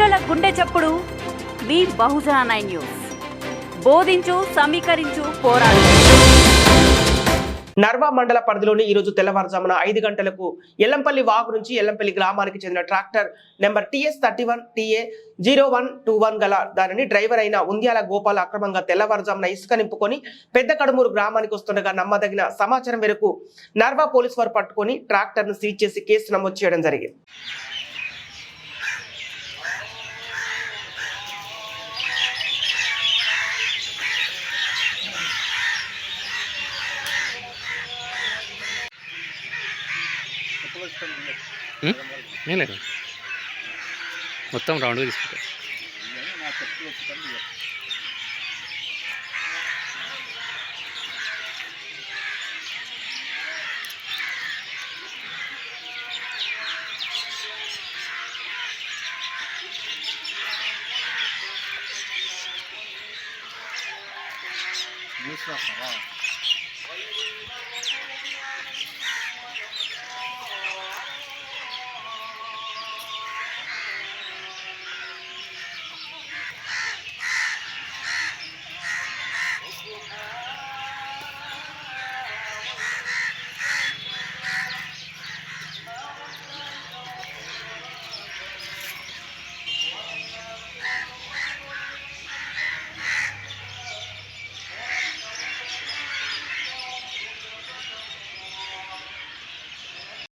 చప్పుడు మీ బహుజన nine news. బోధించు సమీకరించు పోరాడు. నర్వా మండల పరిధిలోని ఈ రోజు తెల్లవారుజామున ఐదు గంటలకు ఎల్లంపల్లి వాగు నుంచి ఎల్లంపల్లి గ్రామానికి చెందిన tractor number TS thirty one TA zero one two one గల దానిని డ్రైవర్ అయిన ఉంద్యాల గోపాల్ అక్రమంగా తెల్లవారుజామున ఇసుక నింపుకొని పెద్ద కడుమూరు గ్రామానికి వస్తుండగా నమ్మదగిన సమాచారం మేరకు నర్వా పోలీసు వారు పట్టుకొని ట్రాక్టర్ను సీజ్ చేసి కేసు నమోదు చేయడం జరిగింది. నేను లేదు మొత్తం రౌండ్గా తీసుకుంటా న్యూస్ రాస్తావా